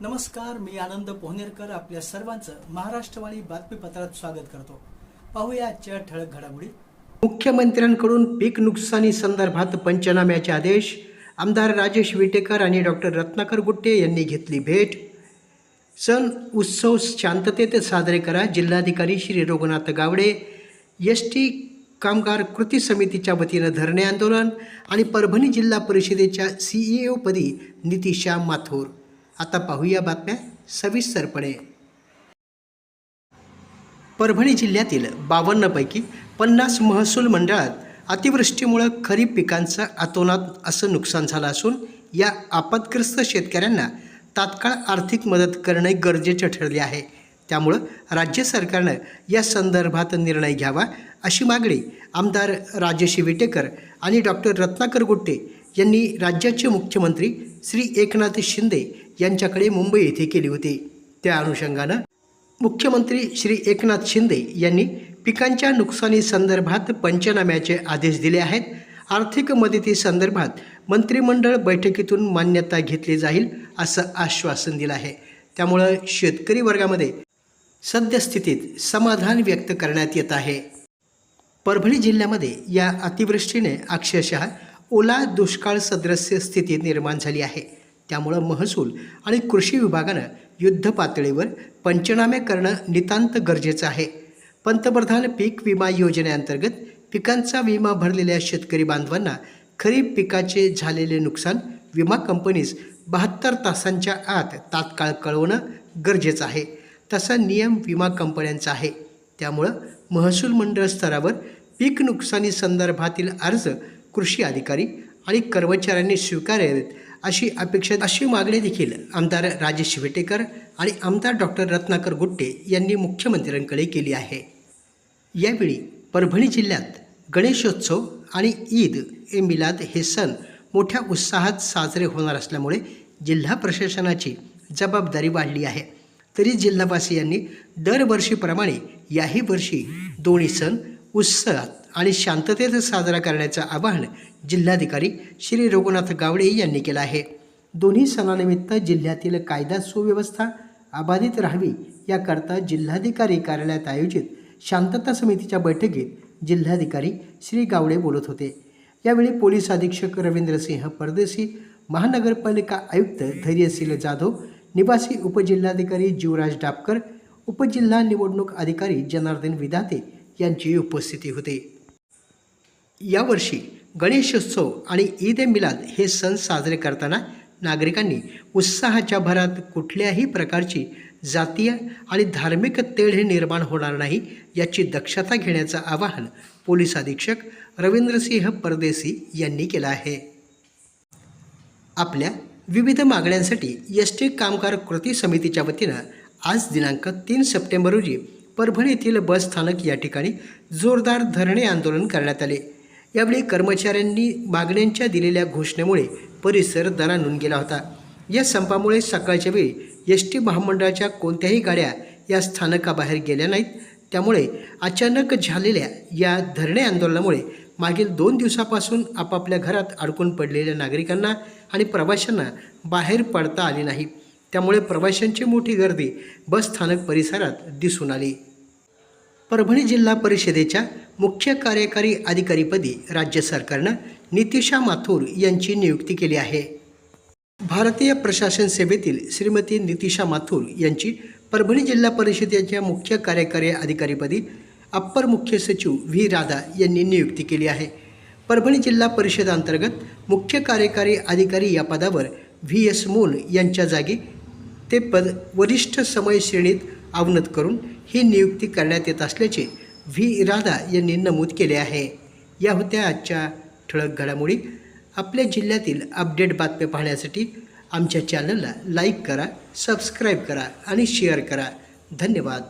नमस्कार मी आनंद पोहनेरकर आपल्या सर्वांचं महाराष्ट्रवाणी बातमीपत्रात स्वागत करतो. पाहूया आजच्या ठळक घडामोडी. मुख्यमंत्र्यांकडून पीक नुकसानी संदर्भात पंचनाम्याचे आदेश आमदार राजेश विटेकर आणि डॉक्टर रत्नाकर गुट्टे यांनी घेतली भेट. सण उत्सव शांततेत साजरे करा जिल्हाधिकारी श्री रघुनाथ गावडे एस टी कामगार कृती समितीच्या वतीनं धरणे आंदोलन आणि परभणी जिल्हा परिषदेच्या सी ई नितिशा माथोर. आता पाहूया बातम्या सविस्तरपणे. परभणी जिल्ह्यातील बावन्नपैकी पन्नास महसूल मंडळात अतिवृष्टीमुळं खरीप पिकांचं अतोनात असं नुकसान झालं असून या आपत्ग्रस्त शेतकऱ्यांना तात्काळ आर्थिक मदत करणे गरजेचे ठरले आहे. त्यामुळं राज्य सरकारनं या संदर्भात निर्णय घ्यावा अशी मागणी आमदार राजेश विटेकर आणि डॉक्टर रत्नाकर गुट्टे यांनी राज्याचे मुख्यमंत्री श्री एकनाथ शिंदे यांच्याकडे मुंबई येथे केली होती. त्या अनुषंगानं मुख्यमंत्री श्री एकनाथ शिंदे यांनी पिकांच्या नुकसानी संदर्भात पंचनाम्याचे आदेश दिले आहेत. आर्थिक मदतीसंदर्भात मंत्रिमंडळ बैठकीतून मान्यता घेतली जाईल असं आश्वासन दिलं आहे. त्यामुळं शेतकरी वर्गामध्ये सद्यस्थितीत समाधान व्यक्त करण्यात येत आहे. परभणी जिल्ह्यामध्ये या अतिवृष्टीने अक्षरशः ओला दुष्काळ सदृश्य स्थिती निर्माण झाली आहे. त्यामुळं महसूल आणि कृषी विभागानं युद्ध पातळीवर पंचनामे करणं नितांत गरजेचं आहे. पंतप्रधान पीक विमा योजनेअंतर्गत पिकांचा विमा भरलेल्या शेतकरी बांधवांना खरीप पिकाचे झालेले नुकसान विमा कंपनीस बहात्तर तासांच्या आत तात्काळ कळवणं गरजेचं आहे. तसा नियम विमा कंपन्यांचा आहे. त्यामुळं महसूल मंडळ स्तरावर पीक नुकसानी संदर्भातील अर्ज कृषी अधिकारी आणि कर्मचाऱ्यांनी स्वीकारावेत अशी अपेक्षा अशी मागणी देखील आमदार राजेश विटेकर आणि आमदार डॉक्टर रत्नाकर गुट्टे यांनी मुख्यमंत्र्यांकडे केली आहे. यावेळी परभणी जिल्ह्यात गणेशोत्सव आणि ईद ए मिलाद हे सण मोठ्या उत्साहात साजरे होणार असल्यामुळे जिल्हा प्रशासनाची जबाबदारी वाढली आहे. तरी जिल्हावासियांनी दरवर्षीप्रमाणे याही वर्षी दोन्ही सण उत्साहात आणि शांततेत साजरा करण्याचं आवाहन जिल्हाधिकारी श्री रघुनाथ गावडे यांनी केलं आहे. दोन्ही सणानिमित्त जिल्ह्यातील कायदा सुव्यवस्था अबाधित राहावी याकरता जिल्हाधिकारी कार्यालयात आयोजित शांतता समितीच्या बैठकीत जिल्हाधिकारी श्री गावडे बोलत होते. यावेळी पोलीस अधीक्षक रवींद्रसिंह परदेशी महानगरपालिका आयुक्त धैर्यशील जाधव निवासी उपजिल्हाधिकारी जीवराज डापकर उपजिल्हा निवडणूक अधिकारी जनार्दन विदाते यांची उपस्थिती होती. यावर्षी गणेशोत्सव आणि ईद ए मिलाद हे सण साजरे करताना नागरिकांनी उत्साहाच्या भरात कुठल्याही प्रकारची जातीय आणि धार्मिक तेढ निर्माण होणार नाही याची दक्षता घेण्याचं आवाहन पोलीस अधीक्षक रवींद्रसिंह परदेसी यांनी केलं आहे. आपल्या विविध मागण्यांसाठी एस टी कामगार कृती समितीच्या वतीनं आज दिनांक तीन सप्टेंबर रोजी परभणी येथील बस स्थानक या ठिकाणी जोरदार धरणे आंदोलन करण्यात आले. यावेळी कर्मचाऱ्यांनी मागण्यांच्या दिलेल्या घोषणेमुळे परिसर दणानून गेला होता. या संपामुळे सकाळच्या वेळी एस टी महामंडळाच्या कोणत्याही गाड्या या स्थानकाबाहेर गेल्या नाहीत. त्यामुळे अचानक झालेल्या या धरणे आंदोलनामुळे मागील दोन दिवसापासून आपापल्या घरात अडकून पडलेल्या नागरिकांना आणि प्रवाशांना बाहेर पडता आले नाही. त्यामुळे प्रवाशांची मोठी गर्दी बस स्थानक परिसरात दिसून आली. परभणी जिल्हा परिषदेच्या मुख्य कार्यकारी अधिकारीपदी राज्य सरकारनं नितिशा माथुर यांची नियुक्ती केली आहे. भारतीय प्रशासन सेवेतील श्रीमती नितिशा माथूर यांची परभणी जिल्हा परिषदेच्या मुख्य कार्यकारी अधिकारीपदी अप्पर मुख्य सचिव व्ही. राधा यांनी नियुक्ती केली आहे. परभणी जिल्हा परिषद अंतर्गत मुख्य कार्यकारी अधिकारी या पदावर व्ही. एस. मून यांच्या जागी ते पद वरिष्ठ समय श्रेणीत अवनत करून ही नियुक्ती करण्यात येत असल्याचे व्ही. राधा यांनी नमूद केले आहे. या होत्या आजच्या ठळक घडामोडी. आपल्या जिल्ह्यातील अपडेट बातम्या पाहण्यासाठी आमच्या चॅनलला लाईक करा सबस्क्राईब करा आणि शेअर करा. धन्यवाद.